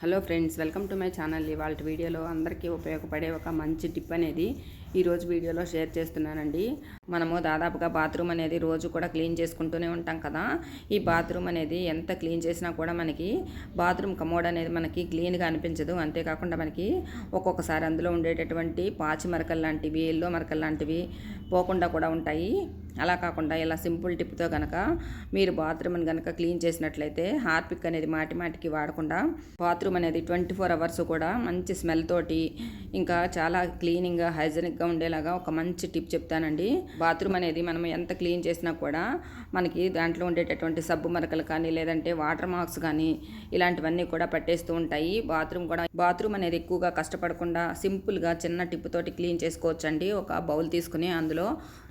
Hello friends welcome to my channel. ఇవాళ వీడియోలో అందరికీ ఉపయోగపడే ఒక మంచి టిప్ అనేది ఈరోజు వీడియోలో షేర్ చేస్తున్నానండి. మనము దాదాపుగా బాత్రూమ్ అనేది రోజు కూడా క్లీన్ చేసుకుంటూనే ఉంటాం కదా. ఈ బాత్రూమ్ అనేది ఎంత క్లీన్ చేసినా కూడా మనకి బాత్రూమ్ కమోడ్ అనేది మనకి క్లీన్గా అనిపించదు. అంతేకాకుండా మనకి ఒక్కొక్కసారి అందులో ఉండేటటువంటి పాచి మరకలు లాంటివి ఎల్లో మరకలు లాంటివి పోకుండా కూడా ఉంటాయి. అలా కాకుండా ఇలా సింపుల్ టిప్తో కనుక మీరు బాత్రూమ్ని కనుక క్లీన్ చేసినట్లయితే హార్పిక్ అనేది మాటి మాటికి వాడకుండా బాత్రూమ్ అనేది ట్వంటీ ఫోర్ అవర్స్ కూడా మంచి స్మెల్ తోటి ఇంకా చాలా క్లీనింగ్గా హైజెనిక్గా ఉండేలాగా ఒక మంచి టిప్ చెప్తానండి. బాత్రూమ్ అనేది మనం ఎంత క్లీన్ చేసినా కూడా మనకి దాంట్లో ఉండేటటువంటి సబ్బు మరకలు కానీ లేదంటే వాటర్ మార్క్స్ కానీ ఇలాంటివన్నీ కూడా పట్టేస్తూ ఉంటాయి. బాత్రూమ్ కూడా బాత్రూమ్ అనేది ఎక్కువగా కష్టపడకుండా సింపుల్గా చిన్న టిప్ తోటి క్లీన్ చేసుకోవచ్చండి. ఒక బౌల్ తీసుకుని అందులో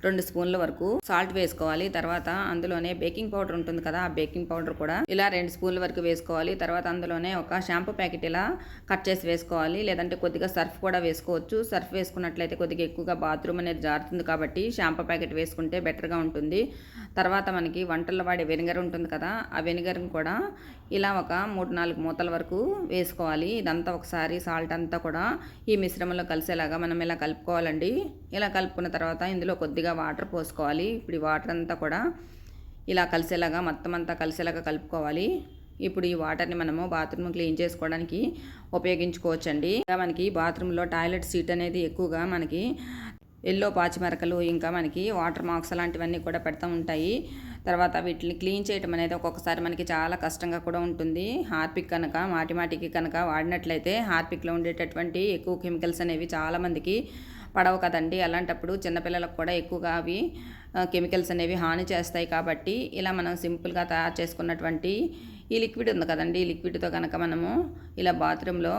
రెండు స్పూన్ల వరకు సాల్ట్ వేసుకోవాలి. తర్వాత అందులోనే బేకింగ్ పౌడర్ ఉంటుంది కదా ఆ బేకింగ్ పౌడర్ కూడా ఇలా రెండు స్పూన్ల వరకు వేసుకోవాలి. తర్వాత అందులోనే ఒక షాంపూ ప్యాకెట్ ఇలా కట్ చేసి వేసుకోవాలి. లేదంటే కొద్దిగా సర్ఫ్ కూడా వేసుకోవచ్చు. సర్ఫ్ వేసుకున్నట్లయితే కొద్దిగా ఎక్కువగా బాత్రూమ్ అనేది జారుతుంది కాబట్టి షాంపూ ప్యాకెట్ వేసుకుంటే బెటర్గా ఉంటుంది. తర్వాత మనకి వంటల్లో వాడే వెనిగర్ ఉంటుంది కదా ఆ వెనిగర్ని కూడా ఇలా ఒక మూడు నాలుగు మూతల వరకు వేసుకోవాలి. ఇదంతా ఒకసారి సాల్ట్ అంతా కూడా ఈ మిశ్రమంలో కలిసేలాగా మనం ఇలా కలుపుకోవాలండి. ఇలా కలుపుకున్న తర్వాత ఇందులో కొద్దిగా వాటర్ పోసుకోవాలి. ఇప్పుడు ఈ వాటర్ అంతా కూడా ఇలా కలిసేలాగా మొత్తం అంతా కలిసేలాగా కలుపుకోవాలి. ఇప్పుడు ఈ వాటర్ని మనము బాత్రూమ్ క్లీన్ చేసుకోవడానికి ఉపయోగించుకోవచ్చండి. ఇంకా మనకి బాత్రూంలో టాయిలెట్ సీట్ అనేది ఎక్కువగా మనకి ఎల్లో పాచిమరకలు ఇంకా మనకి వాటర్ మార్క్స్ అలాంటివన్నీ కూడా పెడతా ఉంటాయి. తర్వాత వీటిని క్లీన్ చేయటం అనేది ఒక్కొక్కసారి మనకి చాలా కష్టంగా కూడా ఉంటుంది. హార్పిక్ కనుక మాటిమాటికి కనుక వాడినట్లయితే హార్పిక్లో ఉండేటటువంటి ఎక్కువ కెమికల్స్ అనేవి చాలామందికి పడవు కదండి. అలాంటప్పుడు చిన్నపిల్లలకు కూడా ఎక్కువగా అవి కెమికల్స్ అనేవి హాని చేస్తాయి కాబట్టి ఇలా మనం సింపుల్గా తయారు చేసుకున్నటువంటి ఈ లిక్విడ్ ఉంది కదండి ఈ లిక్విడ్తో కనుక మనము ఇలా బాత్రూంలో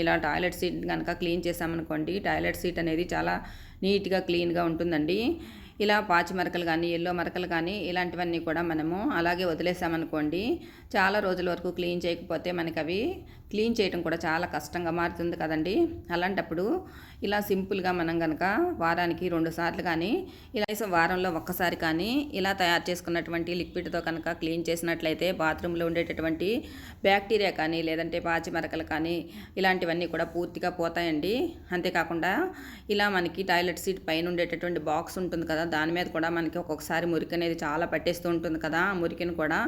ఇలా టాయిలెట్ సీట్ కనుక క్లీన్ చేసామనుకోండి టాయిలెట్ సీట్ అనేది చాలా నీట్గా క్లీన్గా ఉంటుందండి. ఇలా పాచి మరకలు కానీ ఎల్లో మరకలు కానీ ఇలాంటివన్నీ కూడా మనము అలాగే వదిలేసామనుకోండి చాలా రోజుల వరకు క్లీన్ చేయకపోతే మనకి అవి క్లీన్ చేయడం కూడా చాలా కష్టంగా మారుతుంది కదండి. అలాంటప్పుడు ఇలా సింపుల్గా మనం కనుక వారానికి రెండు సార్లు కానీ ఇలా వారంలో ఒక్కసారి కానీ ఇలా తయారు చేసుకున్నటువంటి లిక్విడ్తో కనుక క్లీన్ చేసినట్లయితే బాత్రూంలో ఉండేటటువంటి బ్యాక్టీరియా కానీ లేదంటే పాచి మరకలు కానీ ఇలాంటివన్నీ కూడా పూర్తిగా పోతాయండి. అంతేకాకుండా ఇలా మనకి టాయిలెట్ సీట్ పైన ఉండేటటువంటి బాక్స్ ఉంటుంది కదా దాని మీద కూడా మనకి ఒక్కొక్కసారి మురికి అనేది చాలా పట్టేస్తూ ఉంటుంది కదా ఆ మురికిని కూడా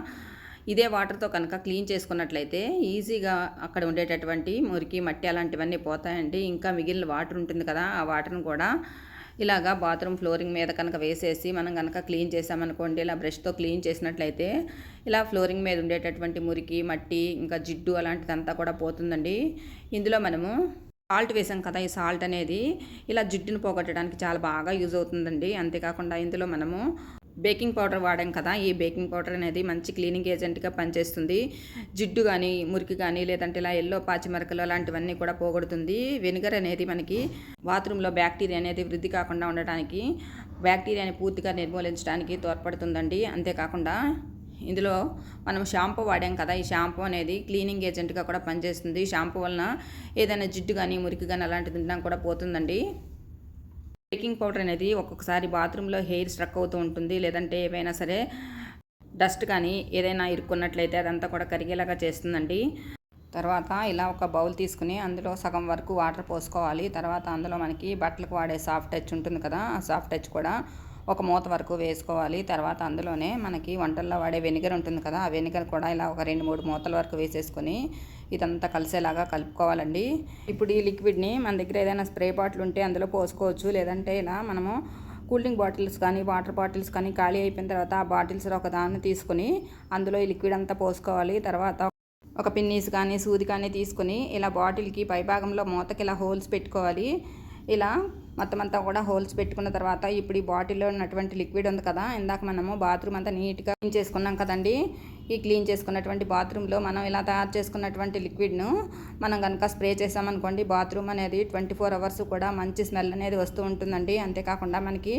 ఇదే వాటర్తో కనుక క్లీన్ చేసుకున్నట్లయితే ఈజీగా అక్కడ ఉండేటటువంటి మురికి మట్టి అలాంటివన్నీ పోతాయండి. ఇంకా మిగిలిన వాటర్ ఉంటుంది కదా ఆ వాటర్ని కూడా ఇలాగా బాత్రూమ్ ఫ్లోరింగ్ మీద కనుక వేసేసి మనం కనుక క్లీన్ చేసామనుకోండి ఇలా బ్రష్తో క్లీన్ చేసినట్లయితే ఇలా ఫ్లోరింగ్ మీద ఉండేటటువంటి మురికి మట్టి ఇంకా జిడ్డు అలాంటిదంతా కూడా పోతుందండి. ఇందులో మనము సాల్ట్ వేసాం కదా ఈ సాల్ట్ అనేది ఇలా జిడ్డును పోగొట్టడానికి చాలా బాగా యూజ్ అవుతుందండి. అంతేకాకుండా ఇందులో మనము బేకింగ్ పౌడర్ వాడాం కదా ఈ బేకింగ్ పౌడర్ అనేది మంచి క్లీనింగ్ ఏజెంట్గా పనిచేస్తుంది. జిడ్డు కానీ మురికి కానీ లేదంటే ఇలా ఎల్లో పాచిమరకలు అలాంటివన్నీ కూడా పోగొడుతుంది. వెనిగర్ అనేది మనకి బాత్రూంలో బ్యాక్టీరియా అనేది వృద్ధి కాకుండా ఉండటానికి బ్యాక్టీరియాని పూర్తిగా నిర్మూలించడానికి తోడ్పడుతుందండి. అంతేకాకుండా ఇందులో మనం షాంపూ వాడాం కదా ఈ షాంపూ అనేది క్లీనింగ్ ఏజెంట్గా కూడా పనిచేస్తుంది. షాంపూ వలన ఏదైనా జిడ్డు కానీ మురికి కానీ అలాంటిది తినడం కూడా పోతుందండి. బేకింగ్ పౌడర్ అనేది ఒక్కొక్కసారి బాత్రూంలో హెయిర్ స్ట్రక్ అవుతూ ఉంటుంది. లేదంటే ఏవైనా సరే డస్ట్ కానీ ఏదైనా ఇరుక్కున్నట్లయితే అదంతా కూడా కరిగేలాగా చేస్తుందండి. తర్వాత ఇలా ఒక బౌల్ తీసుకుని అందులో సగం వరకు వాటర్ పోసుకోవాలి. తర్వాత అందులో మనకి బట్టలకు వాడే సాఫ్ట్ టచ్ ఉంటుంది కదా ఆ సాఫ్ట్ టచ్ కూడా ఒక మూత వరకు వేసుకోవాలి. తర్వాత అందులోనే మనకి వంటల్లో వాడే వెనిగర్ ఉంటుంది కదా ఆ వెనిగర్ కూడా ఇలా ఒక రెండు మూడు మూతల వరకు వేసేసుకొని ఇదంతా కలిసేలాగా కలుపుకోవాలండి. ఇప్పుడు ఈ లిక్విడ్ని మన దగ్గర ఏదైనా స్ప్రే బాటిల్ ఉంటే అందులో పోసుకోవచ్చు. లేదంటే ఇలా మనము కూల్ డ్రింక్ బాటిల్స్ కానీ వాటర్ బాటిల్స్ కానీ ఖాళీ అయిపోయిన తర్వాత ఆ బాటిల్స్ ఒక దాన్ని తీసుకొని అందులో ఈ లిక్విడ్ అంతా పోసుకోవాలి. తర్వాత ఒక పిన్నీస్ కానీ సూది కానీ తీసుకొని ఇలా బాటిల్కి పైభాగంలో మూతకి ఇలా హోల్స్ పెట్టుకోవాలి. ఇలా మొత్తం అంతా కూడా హోల్స్ పెట్టుకున్న తర్వాత ఇప్పుడు ఈ బాటిల్లో ఉన్నటువంటి లిక్విడ్ ఉంది కదా ఇందాక మనము బాత్రూమ్ అంతా నీట్గా క్లీన్ చేసుకున్నాం కదండి. ఈ క్లీన్ చేసుకున్నటువంటి బాత్రూంలో మనం ఇలా తయారు చేసుకున్నటువంటి లిక్విడ్ను మనం కనుక స్ప్రే చేసామనుకోండి బాత్రూమ్ అనేది ట్వంటీ ఫోర్ అవర్స్ కూడా మంచి స్మెల్ అనేది వస్తూ ఉంటుందండి. అంతేకాకుండా మనకి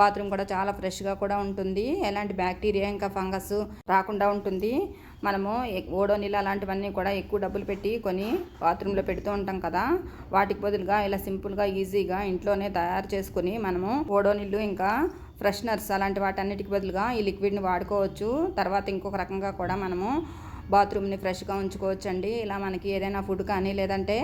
బాత్రూమ్ కూడా చాలా ఫ్రెష్గా కూడా ఉంటుంది. ఎలాంటి బ్యాక్టీరియా ఇంకా ఫంగస్ రాకుండా ఉంటుంది. మనము ఓడోనిల్ అలాంటివన్నీ కూడా ఎక్కువ డబ్బులు పెట్టి కొని బాత్రూంలో పెడుతూ ఉంటాం కదా వాటికి బదులుగా ఇలా సింపుల్గా ఈజీగా ఇంట్లోనే తయారు చేసుకుని మనము ఓడోనిల్లు ఇంకా ఫ్రెషనర్స్ అలాంటి వాటన్నిటికి బదులుగా ఈ లిక్విడ్ని వాడుకోవచ్చు. తర్వాత ఇంకొక రకంగా కూడా మనము బాత్రూమ్ని ఫ్రెష్గా ఉంచుకోవచ్చండి. ఇలా మనకి ఏదైనా ఫుడ్ కానీ లేదంటే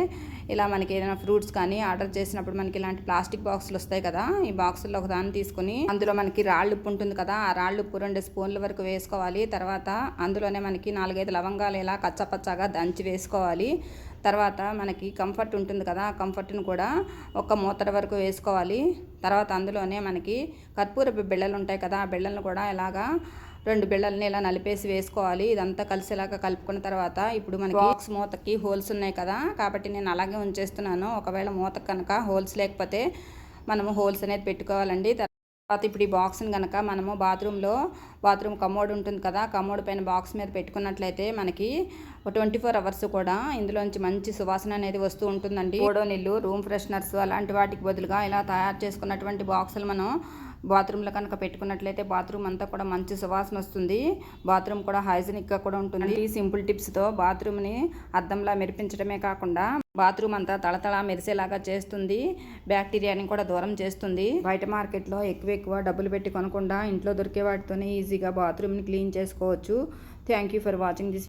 ఇలా మనకి ఏదైనా ఫ్రూట్స్ కానీ ఆర్డర్ చేసినప్పుడు మనకి ఇలాంటి ప్లాస్టిక్ బాక్సులు వస్తాయి కదా ఈ బాక్సుల్లో ఒక దాన్ని తీసుకుని అందులో మనకి రాళ్ళు ఉప్పు ఉంటుంది కదా ఆ రాళ్ళు ఉప్పు రెండు స్పూన్ల వరకు వేసుకోవాలి. తర్వాత అందులోనే మనకి నాలుగైదు లవంగాలు ఇలా కచ్చపచ్చగా దంచి వేసుకోవాలి. తర్వాత మనకి కంఫర్ట్ ఉంటుంది కదా ఆ కంఫర్ట్ని కూడా ఒక మూతర వరకు వేసుకోవాలి. తర్వాత అందులోనే మనకి కర్పూరపు బిళ్ళలు ఉంటాయి కదా ఆ బిళ్ళలను కూడా ఇలాగా రెండు బిళ్ళల్ని ఇలా నలిపేసి వేసుకోవాలి. ఇదంతా కలిసేలాగా కలుపుకున్న తర్వాత ఇప్పుడు మనకి బాక్స్ మూతకి హోల్స్ ఉన్నాయి కదా. కాబట్టి నేను అలాగే ఉంచేస్తున్నాను. ఒకవేళ మూత కనుక హోల్స్ లేకపోతే మనము హోల్స్ అనేది పెట్టుకోవాలండి. తర్వాత ఇప్పుడు ఈ బాక్స్ని కనుక మనము బాత్రూంలో బాత్రూమ్ కమోడ్ ఉంటుంది కదా. కమోడ్ పైన బాక్స్ మీద పెట్టుకున్నట్లయితే మనకి ట్వంటీ ఫోర్ అవర్స్ కూడా ఇందులోంచి మంచి సువాసన అనేది వస్తూ ఉంటుందండి. ఓడో నీళ్ళు రూమ్ ఫ్రెషనర్స్ అలాంటి వాటికి బదులుగా ఇలా తయారు చేసుకున్నటువంటి బాక్సులు మనం బాత్రూంలో కనుక పెట్టుకున్నట్లయితే బాత్రూమ్ అంతా కూడా మంచి సువాసన వస్తుంది. బాత్రూమ్ కూడా హైజీనిక్గా కూడా ఉంటుంది. ఈ సింపుల్ టిప్స్తో బాత్రూమ్ని అద్దంలా మెరిపించడమే కాకుండా బాత్రూమ్ అంతా తళతళ మెరిసేలాగా చేస్తుంది. బ్యాక్టీరియాని కూడా దూరం చేస్తుంది. బయట మార్కెట్లో ఎక్కువ ఎక్కువ డబ్బులు పెట్టి కొనకుండా ఇంట్లో దొరికే వాటితోనే ఈజీగా బాత్రూమ్ని క్లీన్ చేసుకోవచ్చు. Thank you for watching this